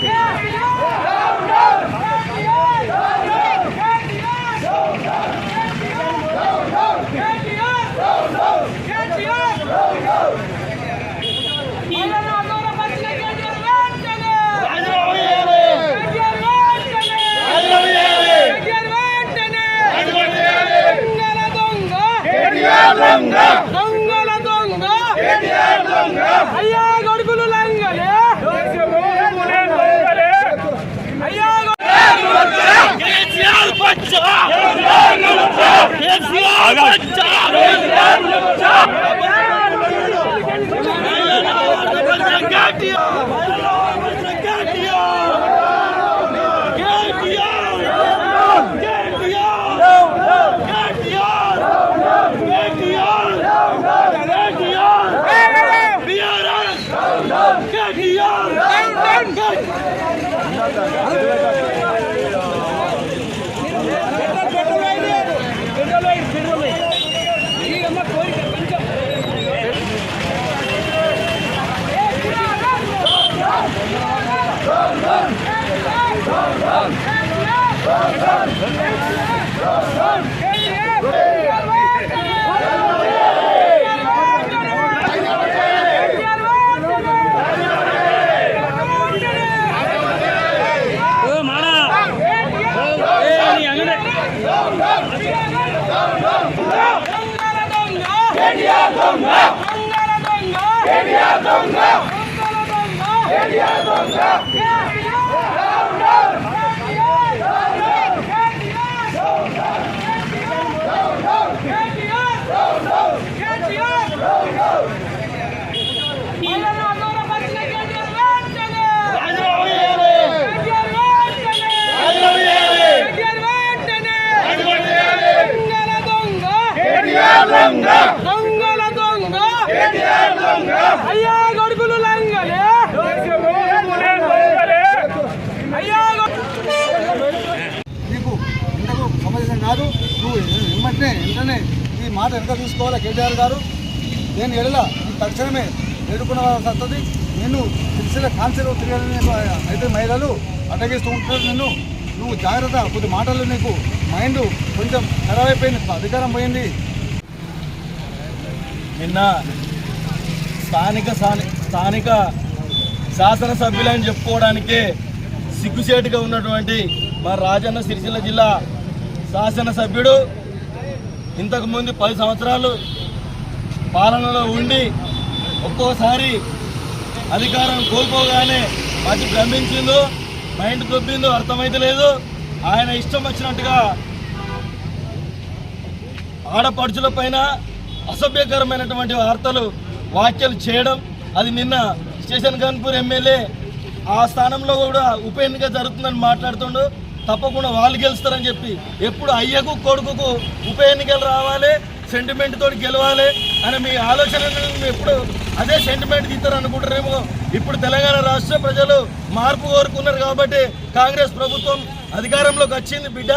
Yeah. దొంగల దొంగ అయ్యా India Donga! India Donga! India Donga! దొంగల దొంగ అయ్యా లంగలే అయ్యా నీకు ఇంతకు సమాజం కాదు నువ్వు వెంటనే వెంటనే ఈ మాట ఎంత తీసుకోవాలా కేటీఆర్ గారు నేను ఎడల ఈ తక్షణమే ఎదుర్కొనవలసి వస్తుంది నేను తెలిసిన కాన్సర్ తిరగాలని అయితే మహిళలు అడ్డగిస్తూ ఉంటారు నిన్ను నువ్వు జాగ్రత్త కొద్ది మాటలు నీకు. మైండ్ కొంచెం ఖరాబ్ అయిపోయింది. అధికారం పోయింది. నిన్న స్థానిక స్థానిక స్థానిక శాసనసభ్యులని చెప్పుకోవడానికి సిగ్గుసేటుగా ఉన్నటువంటి మా రాజన్న సిరిసిల్ల జిల్లా శాసనసభ్యుడు ఇంతకుముందు పది సంవత్సరాలు పాలనలో ఉండి ఒక్కోసారి అధికారం కోల్పోగానే మతి భ్రమించిందో మైండ్ దొబ్బిందో అర్థమైతే లేదు. ఆయన ఇష్టం వచ్చినట్టుగా ఆడపడుచుల పైన అసభ్యకరమైనటువంటి వార్తలు వ్యాఖ్యలు చేయడం అది నిన్న స్టేషన్ కాన్పూర్ ఎమ్మెల్యే ఆ స్థానంలో కూడా ఉప ఎన్నిక జరుగుతుందని మాట్లాడుతుండు. తప్పకుండా వాళ్ళు గెలుస్తారని చెప్పి ఎప్పుడు అయ్యకు కొడుకుకు ఉప ఎన్నికలు రావాలి సెంటిమెంట్ తోటి గెలవాలి అని మీ ఆలోచన ఎప్పుడు అదే సెంటిమెంట్ తీస్తారు అనుకుంటారేమో ఇప్పుడు తెలంగాణ రాష్ట్ర ప్రజలు మార్పు కోరుకున్నారు కాబట్టి కాంగ్రెస్ ప్రభుత్వం అధికారంలోకి వచ్చింది బిడ్డ.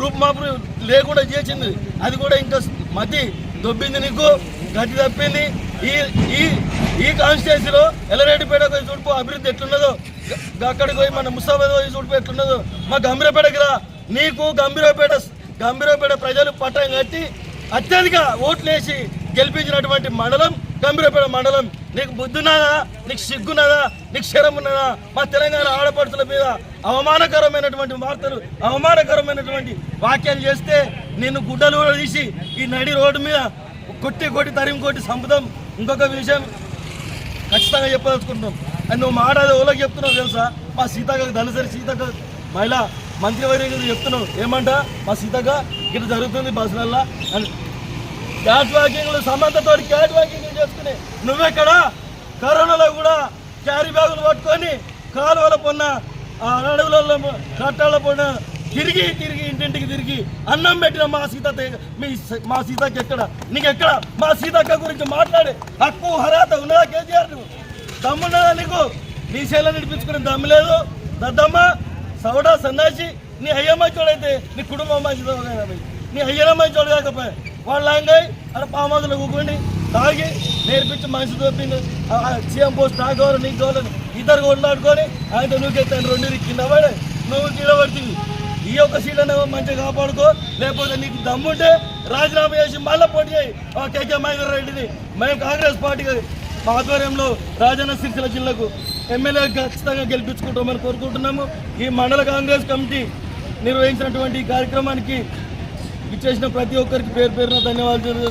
రూపుమాపు లేకుండా చేసింది. అది కూడా ఇంకా మతి. దొబ్బింది నీకు గతి తప్పింది. ఈ ఈ ఈ కాన్స్టిట్యూన్సీలో ఎల్లరెడ్డిపేట పోయి చూడుపు అభివృద్ధి ఎట్లున్నదో. అక్కడికి పోయి మన ముస్తాబాద్ పోయి చూడుపు ఎట్లున్నదో. మా గంభీరపేటకి రా. నీకు గంభీరపేట గంభీరపేట ప్రజలు పట్టం కట్టి అత్యధిక ఓట్లేసి గెలిపించినటువంటి మండలం గంభీరపేట మండలం. నీకు బుద్ధున్నదా? నీకు సిగ్గున్నదా? నీకు శరం ఉన్నదా? మా తెలంగాణ ఆడపడుతుల మీద అవమానకరమైనటువంటి వార్తలు అవమానకరమైనటువంటి వాక్యాలు చేస్తే నిన్ను గుడ్డలు కూడా తీసి ఈ నడి రోడ్డు మీద కొట్టి కొట్టి తరిమి కొట్టి సంపుదాం ఇంకొక విషయం ఖచ్చితంగా చెప్పదలుచుకుంటున్నాం. అండ్ నువ్వు మాట అది చెప్తున్నావు తెలుసా? మా సీతక్క దళసరి సీతక్క. మహిళా మంత్రివర్యం చెప్తున్నావు? ఏమంట? మా సీతక్క ఇట్లా జరుగుతుంది బస్సులల్లో అని. క్యాట్ వాకింగ్లు సమంతతో క్యాట్ వాకింగ్ చేసుకుని నువ్వెక్కడ? కరోనాలో కూడా క్యారీ బ్యాగులు పట్టుకొని కాలువల పొన్న అడవులలో కట్టాల పొన్న తిరిగి తిరిగి ఇంటింటికి తిరిగి అన్నం పెట్టిన మా సీత మీ మా సీతకి ఎక్కడ? నీకెక్కడ? మా సీతక్క గురించి మాట్లాడే హక్కు హరాత ఉన్నదా కేసీఆర్ నువ్వు. దమ్మున్నదా నీకు? నీ శైలం నడిపించుకునే దమ్ము లేదు. దద్దమ్మ సవడా సన్నాసి నీ అయ్య మంచోడైతే నీ కుటుంబం మంచిదో నీ అయ్యన మంచోడు కాకపోయా. వాళ్ళ లాంగాయి అక్కడ పామాదులు కూకొని తాగి నేర్పించి మనిషి తోపింది సీఎం పోస్ట్ నాకు కావాలి నీకు కావాలని ఇద్దరు కొట్లాడుకొని ఆయన నువ్వుకెత్తాను రెండు కింద పడే నువ్వు కింద పడుతుంది ఈ యొక్క సీట్లను మంచిగా కాపాడుకో. లేకపోతే నీకు దమ్ముంటే రాజీనామా చేసి మళ్ళీ పోటీ చేయి. ఆ కేకే మహేందర్ రెడ్డిని. మేము కాంగ్రెస్ పార్టీ ఆధ్వర్యంలో రాజన్న సిరిసిల్ల జిల్లాకు ఎమ్మెల్యే ఖచ్చితంగా గెలిపించుకుంటామని కోరుకుంటున్నాము. ఈ మండల కాంగ్రెస్ కమిటీ నిర్వహించినటువంటి ఈ కార్యక్రమానికి ఇచ్చేసిన ప్రతి ఒక్కరికి పేరు పేరున ధన్యవాదాలు